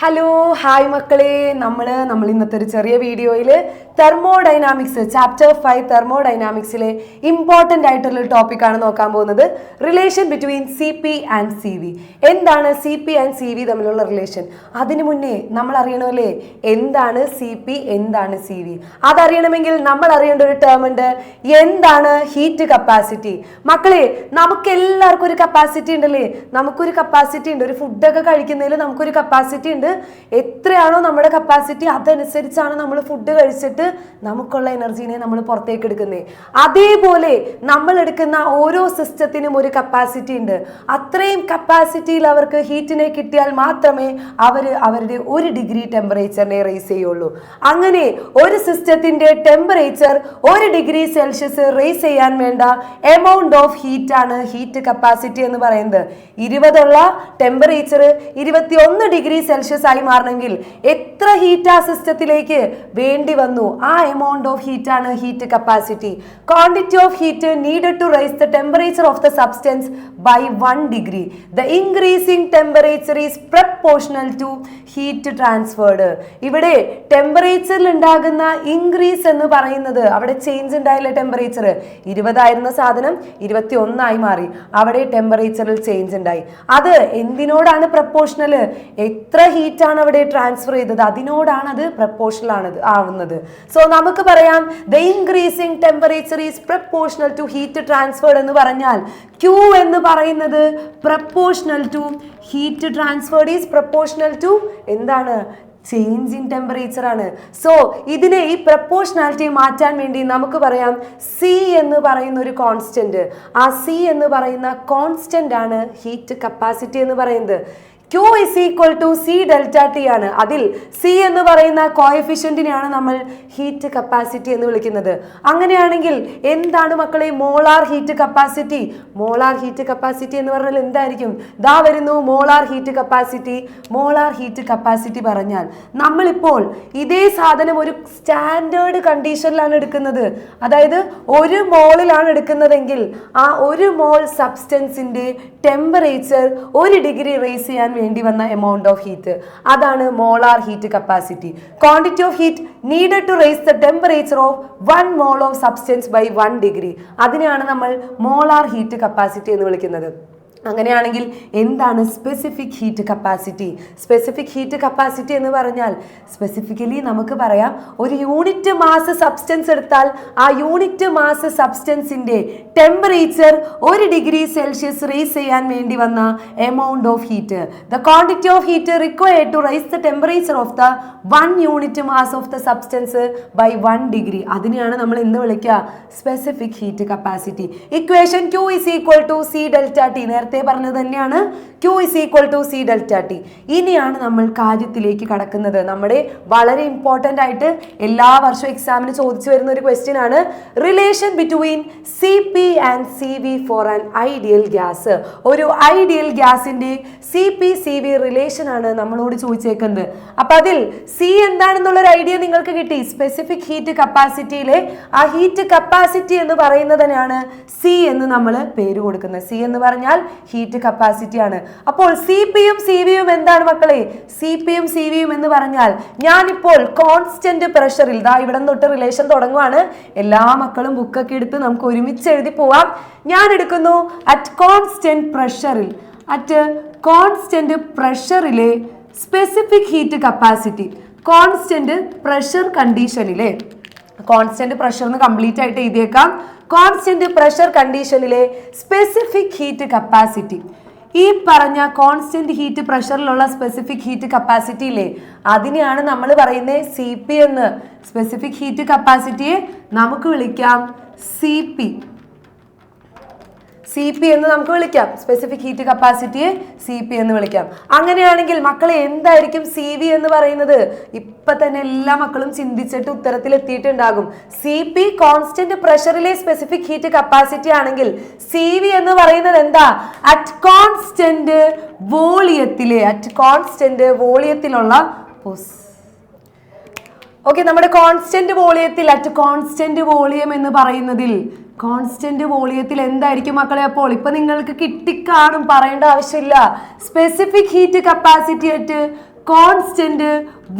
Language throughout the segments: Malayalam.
ഹലോ ഹായ് മക്കളെ. നമ്മൾ നമ്മൾ ഇന്നത്തെ ഒരു ചെറിയ വീഡിയോയിൽ തെർമോഡൈനാമിക്സ് ചാപ്റ്റർ ഫൈവ് തെർമോഡൈനാമിക്സിലെ ഇമ്പോർട്ടന്റ് ആയിട്ടുള്ള ഒരു ടോപ്പിക്കാണ് നോക്കാൻ പോകുന്നത്. Relation between C P and C V എന്താണ് C P and C V തമ്മിലുള്ള റിലേഷൻ അതിനു മുന്നേ നമ്മൾ അറിയണമല്ലേ? എന്താണ് സി പി എന്താണ് സി വി അതറിയണമെങ്കിൽ നമ്മൾ അറിയേണ്ട ഒരു ടേം ഉണ്ട്. എന്താണ് ഹീറ്റ് കപ്പാസിറ്റി മക്കളെ നമുക്ക് എല്ലാവർക്കും ഒരു കപ്പാസിറ്റി ഉണ്ടല്ലേ? നമുക്കൊരു കപ്പാസിറ്റി ഉണ്ട്. ഒരു ഫുഡൊക്കെ കഴിക്കുന്നതിൽ നമുക്കൊരു കപ്പാസിറ്റി ഉണ്ട്. എത്രയാണോ നമ്മുടെ കപ്പാസിറ്റി അതനുസരിച്ചാണ് നമ്മൾ ഫുഡ് കഴിച്ചിട്ട് നമുക്കുള്ള എനർജീനെ നമ്മൾ പുറത്തേക്ക് എടുക്കുന്നത് അതേപോലെ നമ്മൾ എടുക്കുന്ന ഓരോ സിസ്റ്റത്തിനും ഒരു കപ്പാസിറ്റി ഉണ്ട്. അത്രയും കപ്പാസിറ്റിയിൽ അവർക്ക് ഹീറ്റിനെ കിട്ടിയാൽ മാത്രമേ അവർ അവരുടെ ഒരു ഡിഗ്രി ടെമ്പറേച്ചറിനെ റേസ് ചെയ്യുള്ളൂ. അങ്ങനെ ഒരു സിസ്റ്റത്തിന്റെ ടെമ്പറേച്ചർ ഒരു ഡിഗ്രി സെൽഷ്യസ് റേസ് ചെയ്യാൻ വേണ്ട എമൗണ്ട് ഓഫ് ഹീറ്റ് ആണ് ഹീറ്റ് കപ്പാസിറ്റി എന്ന് പറയുന്നത്. ഇരുപതുള്ള ടെമ്പറേച്ചർ ഇരുപത്തി ഒന്ന് ഡിഗ്രി സെൽഷ്യസ് ആയി മാറണമെങ്കിൽ എത്ര ഹീറ്റ് ആ സിസ്റ്റത്തിലേക്ക് വേണ്ടി വന്നു? ആ എമൗണ്ട് ഓഫ് ഹീറ്റ് ആണ് heat capacity quantity of heat needed to raise the temperature of the substance by one degree the increasing temperature is proportional to heat transferred ഇവിടെ ടെമ്പറേച്ചറിൽ ഉണ്ടാകുന്ന ഇൻക്രീസ് എന്ന് പറയുന്നത് അവിടെ ചേഞ്ച് ഉണ്ടായില്ല ടെമ്പറേച്ചർ ഇരുപതായിരുന്ന സാധനം ഇരുപത്തി ഒന്നായി മാറി. അവിടെ ടെമ്പറേച്ചറിൽ ചേഞ്ച് ഉണ്ടായി. അത് എന്തിനോടാണ് പ്രപ്പോർഷണൽ എത്ര ഹീറ്റ് ആണ് അവിടെ ട്രാൻസ്ഫർ ചെയ്തത്. അതിനോടാണ് അത് പ്രപ്പോർഷണൽ ആണ് ആവുന്നത്. സോ നമുക്ക് പറയാം the increasing temperature is proportional to heat transferred എന്ന് പറഞ്ഞാൽ ക്യൂ എന്ന് പറയുന്നത് proportional to heat transferred is proportional to എന്താണ്? ചേഞ്ച് ഇൻ ടെമ്പറേച്ചർ ആണ്. സോ ഇതിനെ ഈ പ്രപ്പോർഷണാലിറ്റി മാറ്റാൻ വേണ്ടി നമുക്ക് പറയാം സി എന്ന് പറയുന്ന ഒരു കോൺസ്റ്റന്റ് ആ സി എന്ന് പറയുന്ന കോൺസ്റ്റന്റ് ആണ് ഹീറ്റ് കപ്പാസിറ്റി എന്ന് പറയുന്നത്. Q is equal to C delta T ആണ്. അതിൽ സി എന്ന് പറയുന്ന കോയഫിഷ്യന്റിനെയാണ് നമ്മൾ ഹീറ്റ് കപ്പാസിറ്റി എന്ന് വിളിക്കുന്നത്. അങ്ങനെയാണെങ്കിൽ എന്താണ് മക്കളെ molar heat capacity molar heat capacity എന്ന് പറഞ്ഞാൽ എന്തായിരിക്കും? ദാ വരുന്നു molar heat capacity molar heat capacity പറഞ്ഞാൽ നമ്മളിപ്പോൾ ഇതേ സാധനം ഒരു സ്റ്റാൻഡേർഡ് കണ്ടീഷനിലാണ് എടുക്കുന്നത്. അതായത് ഒരു മോളിലാണ് എടുക്കുന്നതെങ്കിൽ ആ ഒരു മോൾ സബ്സ്റ്റൻസിന്റെ ടെമ്പറേച്ചർ ഒരു ഡിഗ്രി റേസ് ചെയ്യാൻ വേണ്ടി വന്ന എമൗണ്ട് ഓഫ് ഹീറ്റ് അതാണ് molar heat capacity quantity of heat needed to raise the temperature of one mole of substance by one degree അതിനെയാണ് നമ്മൾ മോളാർ ഹീറ്റ് കപ്പാസിറ്റി എന്ന് വിളിക്കുന്നത്. അങ്ങനെയാണെങ്കിൽ എന്താണ് specific heat capacity specific heat capacity എന്ന് പറഞ്ഞാൽ സ്പെസിഫിക്കലി നമുക്ക് പറയാം ഒരു യൂണിറ്റ് മാസ് സബ്സ്റ്റൻസ് എടുത്താൽ ആ യൂണിറ്റ് മാസ് സബ്സ്റ്റൻസിന്റെ ടെമ്പറേച്ചർ ഒരു ഡിഗ്രി സെൽഷ്യസ് റേസ് ചെയ്യാൻ വേണ്ടി വന്ന amount of heat the quantity of heat required to raise the temperature of the one unit mass of the substance by one degree അതിനെയാണ് നമ്മൾ എന്ത് വിളിക്കുക specific heat capacity equation Q is equal to C delta T നേരത്തെ പറഞ്ഞത് തന്നെയാണ് Q is equal to C delta T ഇനിയാണ് നമ്മൾ കാര്യത്തിലേക്ക് കടക്കുന്നത്. നമ്മുടെ വളരെ ഇമ്പോർട്ടന്റ് ആയിട്ട് എല്ലാ വർഷവും എക്സാമിന് ചോദിച്ചു വരുന്ന ഒരു ക്വസ്റ്റ്യൻ ആണ്. Relation between C P and C V for an ideal gas ഒരു ഐഡിയൽ ഗ്യാസിന്റെ C P C V relation ആണ് നമ്മളോട് ചോദിച്ചേക്കുന്നത്. അപ്പം അതിൽ സി എന്താണെന്നുള്ള ഒരു ഐഡിയ നിങ്ങൾക്ക് കിട്ടി. സ്പെസിഫിക് ഹീറ്റ് കപ്പാസിറ്റിയിലെ ആ ഹീറ്റ് കപ്പാസിറ്റി എന്ന് പറയുന്നതിനാണ് സി എന്ന് നമ്മൾ പേര് കൊടുക്കുന്നത്. സി എന്ന് പറഞ്ഞാൽ ഹീറ്റ് കപ്പാസിറ്റി ആണ്. അപ്പോൾ സി പിയും സി വിയും എന്താണ് മക്കളെ? സി പിയും സി വിയും എന്ന് പറഞ്ഞാൽ ഞാനിപ്പോൾ കോൺസ്റ്റന്റ് പ്രഷറിൽ ദാ ഇവിടെ തൊട്ട് റിലേഷൻ തുടങ്ങുവാണ്. എല്ലാ മക്കളും ബുക്കൊക്കെ എടുത്ത് നമുക്ക് ഒരുമിച്ച് എഴുതി പോവാം. ഞാൻ എടുക്കുന്നു അറ്റ് കോൺസ്റ്റന്റ് പ്രഷറിൽ at constant പ്രഷറിലെ specific heat capacity constant pressure കണ്ടീഷനിലെ constant pressure എന്ന് കംപ്ലീറ്റ് ആയിട്ട് എഴുതിയേക്കാം. കോൺസ്റ്റന്റ് പ്രഷർ കണ്ടീഷനിലെ സ്പെസിഫിക് ഹീറ്റ് കപ്പാസിറ്റി ഈ പറഞ്ഞ കോൺസ്റ്റന്റ് ഹീറ്റ് പ്രഷറിലുള്ള സ്പെസിഫിക് ഹീറ്റ് കപ്പാസിറ്റി ഇല്ലേ അതിനെയാണ് നമ്മൾ പറയുന്നത് സി പി എന്ന്. സ്പെസിഫിക് ഹീറ്റ് കപ്പാസിറ്റിയെ നമുക്ക് വിളിക്കാം സി പി സി പി എന്ന് നമുക്ക് വിളിക്കാം. സ്പെസിഫിക് ഹീറ്റ് കപ്പാസിറ്റിയെ സി പി എന്ന് വിളിക്കാം. അങ്ങനെയാണെങ്കിൽ മക്കളെ എന്തായിരിക്കും സി വി എന്ന് പറയുന്നത്? ഇപ്പൊ തന്നെ എല്ലാ മക്കളും ചിന്തിച്ചിട്ട് ഉത്തരത്തിൽ എത്തിയിട്ടുണ്ടാകും. സി പി കോൺസ്റ്റന്റ് പ്രഷറിലെ സ്പെസിഫിക് ഹീറ്റ് കപ്പാസിറ്റി ആണെങ്കിൽ സി വി എന്ന് പറയുന്നത് എന്താ? അറ്റ് കോൺസ്റ്റന്റ് വോളിയത്തിലെ അറ്റ് കോൺസ്റ്റന്റ് വോളിയത്തിലുള്ള ഓക്കെ നമ്മുടെ കോൺസ്റ്റന്റ് വോളിയത്തിൽ അറ്റ് കോൺസ്റ്റന്റ് വോളിയം എന്ന് പറയുന്നതിൽ കോൺസ്റ്റന്റ് വോളിയത്തിൽ എന്തായിരിക്കും മക്കളെ അപ്പോൾ? ഇപ്പൊ നിങ്ങൾക്ക് കിട്ടിക്കാണും പറയേണ്ട ആവശ്യമില്ല. Specific heat capacity at constant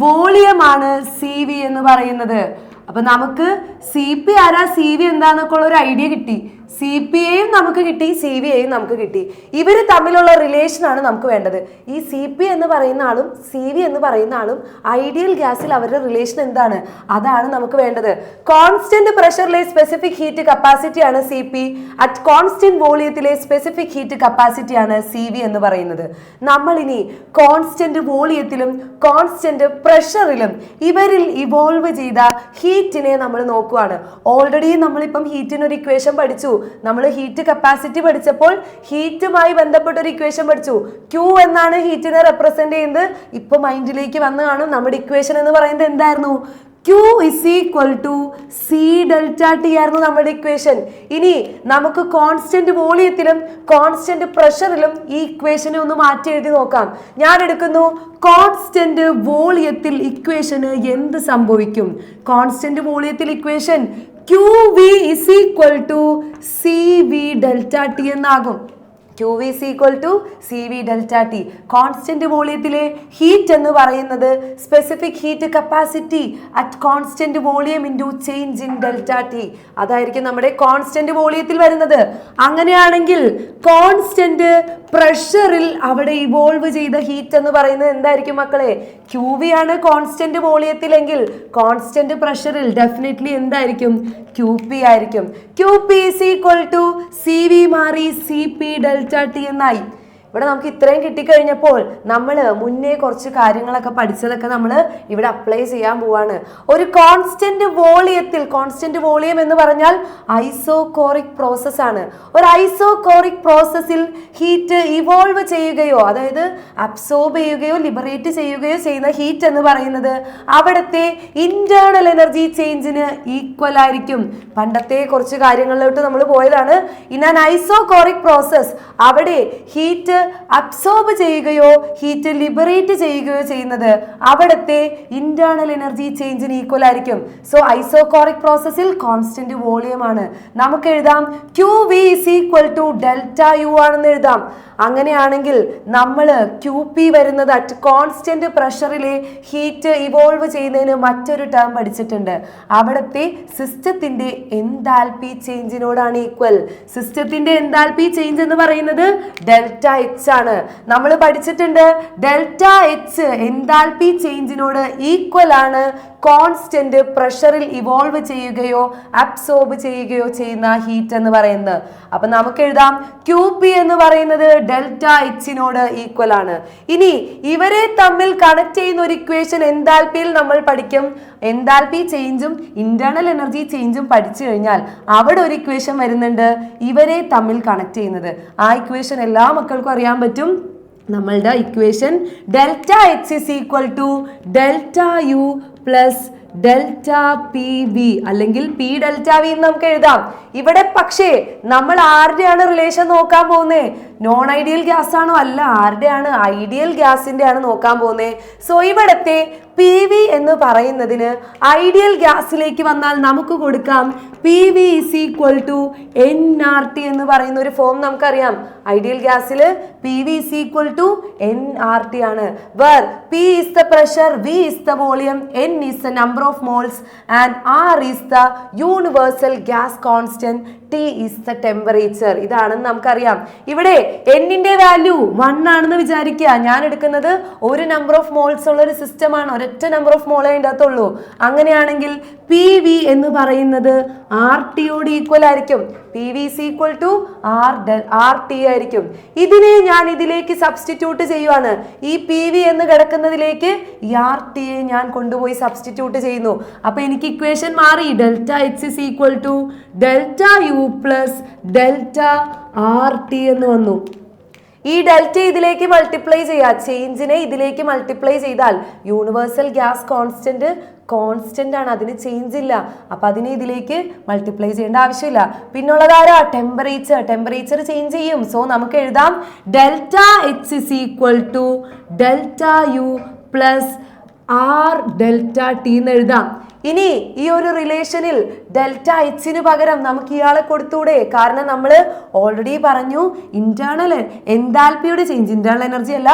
വോളിയമാണ് C V എന്ന് പറയുന്നത്. അപ്പൊ നമുക്ക് സി പി ആരാ? സി വി എന്താന്നൊക്കെ ഉള്ള ഒരു ഐഡിയ കിട്ടി. സി പി എയും നമുക്ക് കിട്ടി സി വി എയും നമുക്ക് കിട്ടി. ഇവർ തമ്മിലുള്ള റിലേഷൻ ആണ് നമുക്ക് വേണ്ടത്. ഈ സി പി എന്ന് പറയുന്ന ആളും സി വി എന്ന് പറയുന്ന ആളും ഐഡിയൽ ഗ്യാസിൽ അവരുടെ റിലേഷൻ എന്താണ്? അതാണ് നമുക്ക് വേണ്ടത്. കോൺസ്റ്റന്റ് പ്രഷറിലെ സ്പെസിഫിക് ഹീറ്റ് കപ്പാസിറ്റി ആണ് സി പി അറ്റ് കോൺസ്റ്റന്റ് വോളിയത്തിലെ സ്പെസിഫിക് ഹീറ്റ് കപ്പാസിറ്റി ആണ് സി വി എന്ന് പറയുന്നത്. നമ്മൾ ഇനി കോൺസ്റ്റന്റ് വോളിയത്തിലും കോൺസ്റ്റന്റ് പ്രഷറിലും ഇവരിൽ ഇവോൾവ് ചെയ്ത ഹീറ്റിനെ നമ്മൾ നോക്കുവാണ്. ഓൾറെഡി നമ്മളിപ്പം ഹീറ്റിന് ഒരു ഇക്വേഷൻ പഠിച്ചു. നമ്മൾ ഹീറ്റ് കപ്പാസിറ്റി പഠിച്ചപ്പോൾ ഹീറ്റുമായി ബന്ധപ്പെട്ട ഒരു ഇക്വേഷൻ പഠിച്ചു. ക്യൂ എന്നാണ് ഹീറ്റിനെ റെപ്രസെന്റ് ചെയ്യുന്നത്. ഇപ്പൊ മൈൻഡിലേക്ക് വന്നു കാണും. നമ്മുടെ ഇക്വേഷൻ എന്ന് പറയുന്നത് എന്തായിരുന്നു? Q is equal to C delta T ആയിരുന്നു നമ്മുടെ ഇക്വേഷൻ ഇനി നമുക്ക് കോൺസ്റ്റന്റ് വോളിയത്തിലും കോൺസ്റ്റന്റ് പ്രഷറിലും ഈ ഇക്വേഷനെ ഒന്ന് മാറ്റി എഴുതി നോക്കാം. ഞാൻ എടുക്കുന്നു കോൺസ്റ്റന്റ് വോളിയത്തിൽ ഇക്വേഷന് എന്ത് സംഭവിക്കും? കോൺസ്റ്റന്റ് വോളിയത്തിൽ equation Q V is equal to C V delta T എന്നാകും. Q V C equal to C V delta T constant വോളിയത്തിലെ heat എന്ന് പറയുന്നത് specific heat capacity at constant volume into change in delta T അതായിരിക്കും നമ്മുടെ കോൺസ്റ്റന്റ് വോളിയത്തിൽ വരുന്നത്. അങ്ങനെയാണെങ്കിൽ കോൺസ്റ്റന്റ് പ്രഷറിൽ അവിടെ ഇവോൾവ് ചെയ്ത ഹീറ്റ് എന്ന് പറയുന്നത് എന്തായിരിക്കും മക്കളെ? ക്യൂ വി ആണ് കോൺസ്റ്റന്റ് വോളിയത്തിലെങ്കിൽ കോൺസ്റ്റന്റ് പ്രഷറിൽ ഡെഫിനറ്റ്ലി എന്തായിരിക്കും? ക്യു പി ആയിരിക്കും. Q P is equal to C V മാറി സി പി ഡെൽറ്റ ടി എന്നായി. ഇവിടെ നമുക്ക് ഇത്രയും കിട്ടിക്കഴിഞ്ഞപ്പോൾ നമ്മൾ മുന്നേ കുറച്ച് കാര്യങ്ങളൊക്കെ പഠിച്ചതൊക്കെ നമ്മൾ ഇവിടെ അപ്ലൈ ചെയ്യാൻ പോവാണ്. ഒരു കോൺസ്റ്റന്റ് വോളിയത്തിൽ കോൺസ്റ്റന്റ് വോളിയം എന്ന് പറഞ്ഞാൽ ഐസോകോറിക് പ്രോസസ് ആണ്. ഒരു ഐസോകോറിക് പ്രോസസ്സിൽ ഹീറ്റ് ഇവോൾവ് ചെയ്യുകയോ അതായത് അബ്സോർബ് ചെയ്യുകയോ ലിബറേറ്റ് ചെയ്യുകയോ ചെയ്യുന്ന ഹീറ്റ് എന്ന് പറയുന്നത് അവിടുത്തെ ഇന്റേണൽ എനർജി ചേഞ്ചിന് ഈക്വൽ ആയിരിക്കും. പണ്ടത്തെ കുറച്ച് കാര്യങ്ങളിലോട്ട് നമ്മൾ പോയതാണ്. ഇൻ ആൻ ഐസോകോറിക് പ്രോസസ് അവിടെ ഹീറ്റ് അബ്സോർബ് ചെയ്യുകയോ ഹീറ്റ് ലിബറേറ്റ് ചെയ്യുകയോ ചെയ്യുന്നത് അവിടുത്തെ ഇന്റേണൽ എനർജി ചേഞ്ചിന് ഈക്വൽ ആയിരിക്കും. സോ ഐസോകോറിക് പ്രോസസ്സിൽ കോൺസ്റ്റന്റ് വോളിയം ആണ്. നമുക്ക് എഴുതാം Q V is equal to delta U ആണെന്ന് എഴുതാം. അങ്ങനെയാണെങ്കിൽ നമ്മൾ ക്യു പി വരുന്നത് അറ്റ് കോൺസ്റ്റന്റ് പ്രഷറിലെ ഹീറ്റ് ഇവോൾവ് ചെയ്യുന്നതിന് മറ്റൊരു ടേം പഠിച്ചിട്ടുണ്ട്. അവിടുത്തെ സിസ്റ്റത്തിന്റെ എന്താൽപി ചേഞ്ചിനോടാണ് ഈക്വൽ സിസ്റ്റത്തിന്റെ എന്താൽപി ചേഞ്ച് എന്ന് പറയുന്നത് ഡെൽറ്റ എച്ച് ആണ്. നമ്മൾ പഠിച്ചിട്ടുണ്ട് ഡെൽറ്റ എച്ച് എൻതാൽപി ചേഞ്ചിനോട് ഈക്വൽ ആണ്. കോൺസ്റ്റന്റ് പ്രഷറിൽ ഇവോൾവ് ചെയ്യുകയോ അബ്സോർബ് ചെയ്യുകയോ ചെയ്യുന്ന ഹീറ്റ് എന്ന് പറയുന്നത്. അപ്പൊ നമുക്ക് എഴുതാം. ക്യൂ പി എന്ന് പറയുന്നത് ഡെൽറ്റ എച്ചിനോട് ഈക്വൽ ആണ്. ഇനി ഇവരെ തമ്മിൽ കണക്ട് ചെയ്യുന്ന ഒരു ഇക്വേഷൻ എന്താൽപിയിൽ നമ്മൾ പഠിക്കും? എന്താൽപി ചേഞ്ചും ഇന്റേണൽ എനർജി ചേഞ്ചും പഠിച്ചു കഴിഞ്ഞാൽ അവിടെ ഒരു ഇക്വേഷൻ വരുന്നുണ്ട്. ഇവരെ തമ്മിൽ കണക്ട് ചെയ്യുന്നത്. ആ ഇക്വേഷൻ എല്ലാ മക്കൾക്കും അറിയാൻ പറ്റും. നമ്മളുടെ equation delta H is equal to delta U plus delta P V അല്ലെങ്കിൽ പി ഡെൽറ്റ വി എന്ന് നമുക്ക് എഴുതാം. ഇവിടെ പക്ഷേ നമ്മൾ ആരുടെയാണ് റിലേഷൻ നോക്കാൻ പോകുന്നത് നോൺ ഐഡിയൽ ഗ്യാസ് ആണോ? അല്ല ആരുടെയാണ് ഐഡിയൽ ഗ്യാസിന്റെ ആണ് നോക്കാൻ പോകുന്നത് സോ ഇവിടത്തെ പി വി എന്ന് പറയുന്നതിന് ഐഡിയൽ ഗ്യാസിലേക്ക് വന്നാൽ നമുക്ക് കൊടുക്കാം P V is equal to N R T എന്ന് പറയുന്ന ഒരു ഫോം നമുക്കറിയാം. ഐഡിയൽ ഗ്യാസിൽ P V is equal to N R T ആണ്. Where P is the pressure V is the volume N is the number of moles and R is the universal gas constant T is the temperature ഇതാണെന്ന് നമുക്കറിയാം. ഇവിടെ എന്നിന്റെ വാല്യൂ വൺ ആണെന്ന് വിചാരിക്കുക. ഞാൻ എടുക്കുന്നത് ഒരു നമ്പർ ഓഫ് മോൾസ് ഉള്ള ഒരു സിസ്റ്റമാണ് ഒരൊറ്റ നമ്പർ ഓഫ് മോളെ അതിന്റെ അങ്ങനെയാണെങ്കിൽ പി വി എന്ന് പറയുന്നത് ആർ ടിയോട് ഈക്വൽ ആയിരിക്കും. P V C equal to R R T ആയിരിക്കും. ഇതിനെ ഞാൻ ഇതിലേക്ക് സബ്സ്റ്റിറ്റ്യൂട്ട് ചെയ്യുവാണ്. ഈ പി വി എന്ന് കിടക്കുന്നതിലേക്ക് ഈ ആർ ടിയെ ഞാൻ കൊണ്ടുപോയി സബ്സ്റ്റിറ്റ്യൂട്ട് ചെയ്യുന്നു. അപ്പോൾ എനിക്ക് ഇക്വേഷൻ മാറി. Delta H is equal to delta U plus delta R T എന്ന് വന്നു. ഈ ഡെൽറ്റ ഇതിലേക്ക് മൾട്ടിപ്ലൈ ചെയ്യുക ചേഞ്ചിനെ ഇതിലേക്ക് മൾട്ടിപ്ലൈ ചെയ്താൽ യൂണിവേഴ്സൽ ഗ്യാസ് കോൺസ്റ്റന്റ് കോൺസ്റ്റന്റ് ആണ് അതിന് ചേഞ്ച് ഇല്ല. അപ്പൊ അതിനെ ഇതിലേക്ക് മൾട്ടിപ്ലൈ ചെയ്യേണ്ട ആവശ്യമില്ല. പിന്നുള്ളതാരാ ടെമ്പറേച്ചർ ടെമ്പറേച്ചർ ചേഞ്ച് ചെയ്യും. സോ നമുക്ക് എഴുതാം delta H is equal to delta U plus R delta T എന്ന് എഴുതാം. ഇനി ഈ ഒരു റിലേഷനിൽ ഡെൽറ്റ എച്ചിന് പകരം നമുക്ക് ഇയാളെ കൊടുത്തൂടെ? കാരണം നമ്മൾ ഓൾറെഡി പറഞ്ഞു ഇന്റേണൽ എന്താൽപിയുടെ ചേഞ്ച് ഇന്റേണൽ എനർജി അല്ല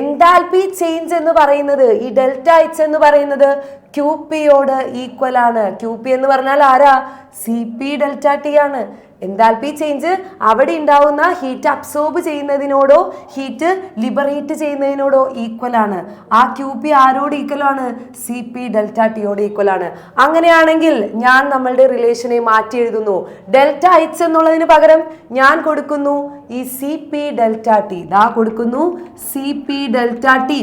എന്താൽപി ചേഞ്ച് എന്ന് പറയുന്നത് ഈ ഡെൽറ്റ എച്ച് എന്ന് പറയുന്നത് ക്യൂ പിയോട് ഈക്വൽ ആണ്. ക്യൂ പി എന്ന് പറഞ്ഞാൽ ആരാ? സി പി ഡെൽറ്റ ടി ആണ്. എന്താൽപി ചേഞ്ച് അവിടെ ഉണ്ടാവുന്ന ഹീറ്റ് അബ്സോർബ് ചെയ്യുന്നതിനോടോ ഹീറ്റ് ലിബറേറ്റ് ചെയ്യുന്നതിനോടോ ഈക്വൽ ആണ്. ആ ക്യൂ പി ആരോട് ഈക്വൽ ആണ്? സി പി ഡെൽറ്റ ടിയോട് ഈക്വൽ ആണ്. അങ്ങനെയാണെങ്കിൽ ഞാൻ നമ്മളുടെ റിലേഷനെ മാറ്റി എഴുതുന്നു. ഡെൽറ്റ എച്ച് എന്നുള്ളതിന് പകരം ഞാൻ കൊടുക്കുന്നു ഈ സി പി ഡെൽറ്റ ടി ഇതാ കൊടുക്കുന്നു സി പി ഡെൽറ്റ ടി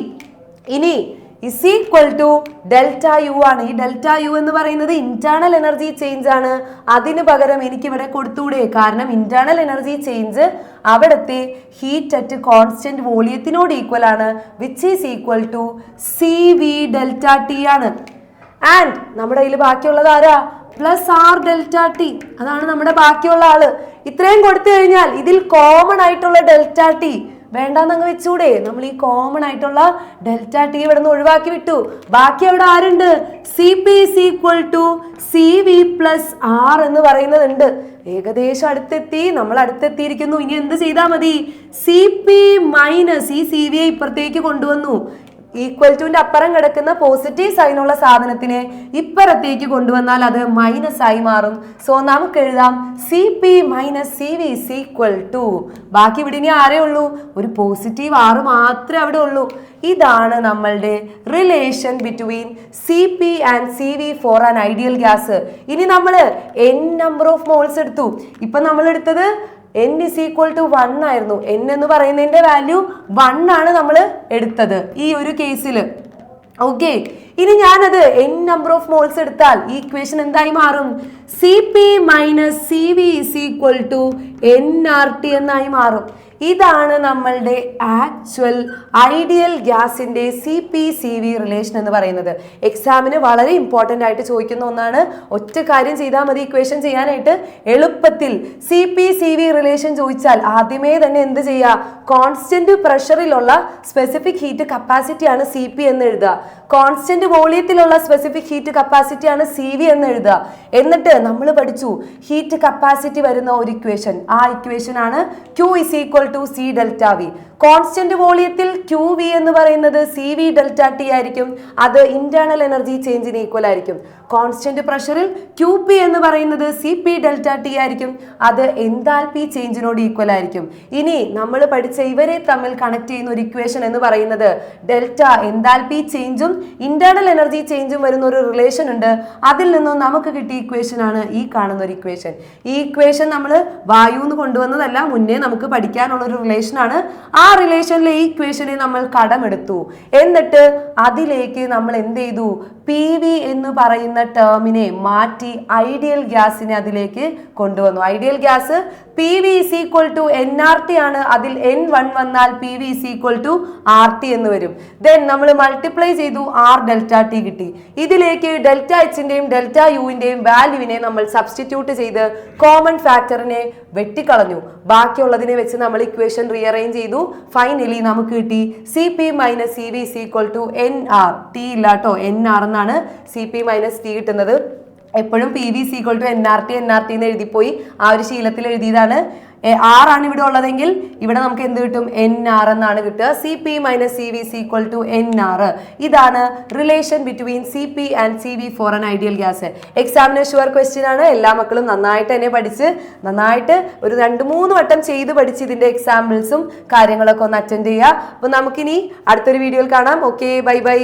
ഇനി is equal to delta U ആണ്. ഈ ഡെൽറ്റ യു എന്ന് പറയുന്നത് ഇന്റേണൽ എനർജി ചേഞ്ച് ആണ്. അതിന് പകരം എനിക്ക് ഇവിടെ കൊടുത്തൂടെ? കാരണം ഇന്റേണൽ എനർജി ചേഞ്ച് അവിടുത്തെ ഹീറ്റ് അറ്റ് കോൺസ്റ്റന്റ് വോളിയത്തിനോട് ഈക്വൽ ആണ് which is equal to C V delta T ആണ്. ആൻഡ് നമ്മുടെ കയ്യിൽ ബാക്കിയുള്ളത് ആരാ? പ്ലസ് ആർ ഡെൽറ്റ ടി അതാണ് നമ്മുടെ ബാക്കിയുള്ള ആൾ. ഇത്രയും കൊടുത്തു കഴിഞ്ഞാൽ ഇതിൽ കോമൺ ആയിട്ടുള്ള ഡെൽറ്റ ടി വേണ്ടാന്നങ്ങ് വെച്ചൂടെ. നമ്മൾ ഈ കോമൺ ആയിട്ടുള്ള ഡെൽറ്റ ടി ഇവിടെ നിന്ന് ഒഴിവാക്കി വിട്ടു. ബാക്കി അവിടെ ആരുണ്ട്? C P is equal to C V plus R എന്ന് പറയുന്നതുണ്ട്. ഏകദേശം അടുത്തെത്തി. നമ്മൾ അടുത്തെത്തിയിരിക്കുന്നു. ഇനി എന്ത് ചെയ്താൽ മതി? സി പി മൈനസ് ഈ സി വി ഇപ്പുറത്തേക്ക് കൊണ്ടുവന്നു. ഈക്വൽ ടുവിന്റെ അപ്പുറം കിടക്കുന്ന പോസിറ്റീവ് സൈനുള്ള സാധനത്തിനെ ഇപ്പുറത്തേക്ക് കൊണ്ടുവന്നാൽ അത് മൈനസ് ആയി മാറും. സോ നമുക്ക് എഴുതാം. C P minus C V is equal to ബാക്കി ഇവിടെ ഇനി ആരേ ഉള്ളൂ? ഒരു പോസിറ്റീവ് ആറ് മാത്രമേ അവിടെ ഉള്ളൂ. ഇതാണ് നമ്മളുടെ relation between C P and C V for an ideal gas ഇനി നമ്മൾ എൻ നമ്പർ ഓഫ് മോൾസ് എടുത്തു. ഇപ്പം നമ്മൾ എടുത്തത് N is equal to one ആയിരുന്നു. എൻ എന്ന് പറയുന്നതിന്റെ വാല്യൂ വൺ ആണ് നമ്മൾ എടുത്തത് ഈ ഒരു കേസിൽ ഓക്കെ ഇനി ഞാനത് എൻ നമ്പർ ഓഫ് മോൾസ് എടുത്താൽ ഈ ഇക്വേഷൻ എന്തായി മാറും? C P minus C V is equal to N R T എന്നായി മാറും. ഇതാണ് നമ്മളുടെ ആക്ച്വൽ ഐഡിയൽ ഗ്യാസിന്റെ C P C V relation എന്ന് പറയുന്നത്. എക്സാമിന് വളരെ ഇമ്പോർട്ടന്റ് ആയിട്ട് ചോദിക്കുന്ന ഒന്നാണ്. ഒറ്റ കാര്യം ചെയ്താൽ മതി ഇക്വേഷൻ ചെയ്യാനായിട്ട്. എളുപ്പത്തിൽ C P C V relation ചോദിച്ചാൽ ആദ്യമേ തന്നെ എന്ത് ചെയ്യുക കോൺസ്റ്റന്റ് പ്രഷറിലുള്ള സ്പെസിഫിക് ഹീറ്റ് കപ്പാസിറ്റി ആണ് സി പി എന്ന് എഴുതുക. കോൺസ്റ്റന്റ് വോളിയത്തിലുള്ള സ്പെസിഫിക് ഹീറ്റ് കപ്പാസിറ്റി ആണ് സി വി എന്ന് എഴുതുക. എന്നിട്ട് നമ്മൾ പഠിച്ചു. ഹീറ്റ് കപ്പാസിറ്റി വരുന്ന ഒരു ഇക്വേഷൻ ആ ഇക്വേഷൻ ആണ് Q is equal to C delta V constant വോളിയത്തിൽ ക്യൂ വി എന്ന് പറയുന്നത് സി വി ഡെൽറ്റ ടി ആയിരിക്കും. അത് ഇന്റേണൽ എനർജി ചേഞ്ചിന് ഈക്വൽ ആയിരിക്കും. കോൺസ്റ്റന്റ് പ്രഷറിൽ ക്യൂ പി എന്ന് പറയുന്നത് സി പി ഡെൽറ്റ ടി ആയിരിക്കും. അത് എന്താൽപി ചേഞ്ചിനോട് ഈക്വൽ ആയിരിക്കും. ഇനി നമ്മൾ പഠിച്ച ഇവരെ തമ്മിൽ കണക്ട് ചെയ്യുന്ന ഒരു ഇക്വേഷൻ എന്ന് പറയുന്നത് ഡെൽറ്റ എന്താൽപി ചേഞ്ചും ഇന്റേണൽ എനർജി ചേഞ്ചും വരുന്ന ഒരു റിലേഷൻ ഉണ്ട്. അതിൽ നിന്നും നമുക്ക് കിട്ടിയ ഇക്വേഷൻ ആണ് ഈ കാണുന്ന ഒരു ഇക്വേഷൻ ഈ ഇക്വേഷൻ നമ്മൾ വായു എന്ന് കൊണ്ടുവന്നതല്ല മുന്നേ നമുക്ക് പഠിക്കാനുള്ള ഒരു റിലേഷൻ ആണ്. ആ റിലേഷനിലെ ഈ ഇക്വേഷനെ നമ്മൾ കടമെടുത്തു. എന്നിട്ട് അതിലേക്ക് നമ്മൾ എന്ത് ചെയ്തു? പി വി എന്ന് പറയുന്ന ടേമിനെ മാറ്റി ഐഡിയൽ ഗ്യാസിനെ അതിലേക്ക് കൊണ്ടുവന്നു. Ideal gas P V is equal to N R T ആണ്. അതിൽ എൻ വൺ വന്നാൽ P V is equal to R T എന്ന് വരും. ദെൻ നമ്മൾ മൾട്ടിപ്ലൈ ചെയ്തു. ആർ ഡെൽറ്റ ടി കിട്ടി. ഇതിലേക്ക് ഡെൽറ്റ എച്ചിന്റെയും ഡെൽറ്റ യുവിന്റെയും വാല്യൂവിനെ നമ്മൾ സബ്സ്റ്റിറ്റ്യൂട്ട് ചെയ്ത് കോമൺ ഫാക്ടറിനെ വെട്ടിക്കളഞ്ഞു. ബാക്കിയുള്ളതിനെ വെച്ച് നമ്മൾ ഇക്വേഷൻ റീഅറേഞ്ച് ചെയ്തു. ഫൈനലി നമുക്ക് കിട്ടി C P minus C V C equal to N R T ഇല്ല കേട്ടോ എൻ ആർ എന്നാണ് സി പി മൈനസ് ടി കിട്ടുന്നത്. എപ്പോഴും P V C equal to N R T N R T എന്ന് എഴുതിപ്പോയി. ആ ഒരു ശീലത്തിൽ എഴുതിയതാണ്. ആർ ആണ് ഇവിടെ ഉള്ളതെങ്കിൽ ഇവിടെ നമുക്ക് എന്ത് കിട്ടും? എൻ ആർ എന്നാണ് കിട്ടുക. C P minus C V C equal to N R ഇതാണ് relation between C P and C V for an ideal gas എക്സാമിന് ഷുവർ ക്വസ്റ്റ്യൻ ആണ്. എല്ലാ മക്കളും നന്നായിട്ട് തന്നെ പഠിച്ച് നന്നായിട്ട് ഒരു രണ്ട് മൂന്ന് വട്ടം ചെയ്ത് പഠിച്ച് ഇതിന്റെ എക്സാമ്പിൾസും കാര്യങ്ങളൊക്കെ ഒന്ന് അറ്റൻഡ് ചെയ്യുക. അപ്പോൾ നമുക്കിനി അടുത്തൊരു വീഡിയോയിൽ കാണാം. Okay bye bye